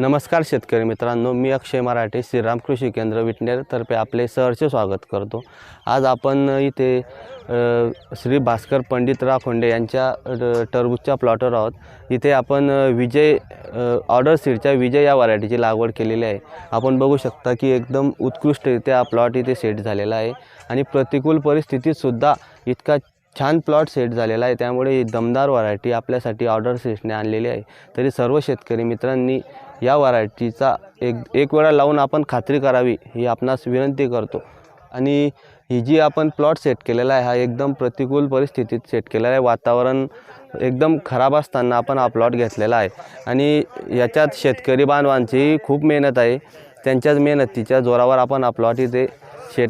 नमस्कार शेतकरी मित्रांनो मी अक्षय मराठे श्रीराम कृषी केंद्र विटनेरतर्फे आपले सहर्ष स्वागत करतो. आज आपण इथे श्री भास्कर पंडित राखोंडे यांच्या टरबूजच्या प्लॉटवर आहोत. इथे आपण विजय ऑर्डर सीडच्या विजय या व्हरायटीची लागवड केलेली आहे. आपण बघू शकता की एकदम उत्कृष्टरित्या प्लॉट इथे सेट झालेला आहे आणि प्रतिकूल परिस्थितीतसुद्धा इतका छान प्लॉट सेट झालेला आहे. त्यामुळे दमदार व्हरायटी आपल्यासाठी ऑर्डर सीटने आणलेली आहे. तरी सर्व शेतकरी मित्रांनी या व्हरायटीचा एक एक वेळा लावून आपण खात्री करावी ही आपणास विनंती करतो. आणि ही जी आपण प्लॉट सेट केलेला आहे हा एकदम प्रतिकूल परिस्थितीत सेट केलेला आहे. वातावरण एकदम खराब असताना आपण हा प्लॉट घेतलेला आहे. आणि याच्यात शेतकरी बांधवांची खूप मेहनत आहे. त्यांच्याच मेहनतीच्या जोरावर आपण हा प्लॉट इथे शेत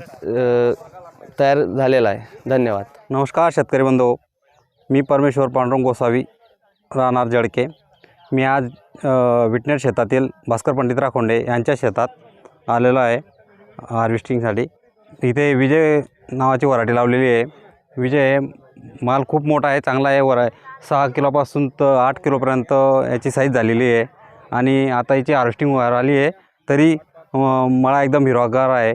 तयार झालेला आहे. धन्यवाद. नमस्कार शेतकरी बंधू. मी परमेश्वर पांडुरंग गोसावी राहणार जडके. मी आज विटनेर शेतातील भास्कर पंडित राखोंडे यांच्या शेतात आलेलो आहे हार्वेस्टिंगसाठी. इथे विजय नावाची वराठी लावलेली आहे. विजय माल खूप मोठा आहे चांगला आहे वर सहा किलोपासून तर आठ किलोपर्यंत याची साईज झालेली आहे. आणि आता याची हार्वेस्टिंग वर आली आहे तरी मळा एकदम हिरवागार आहे.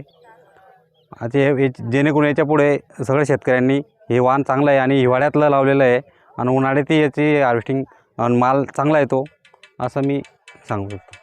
आता हे जेणेकरून याच्यापुढे सगळ्या शेतकऱ्यांनी हे वाण चांगलं आहे आणि हिवाळ्यातलं लावलेलं आहे. आणि उन्हाळ्यातही याची हार्वेस्टिंग आणि माल चांगला येतो असं मी सांगू शकतो.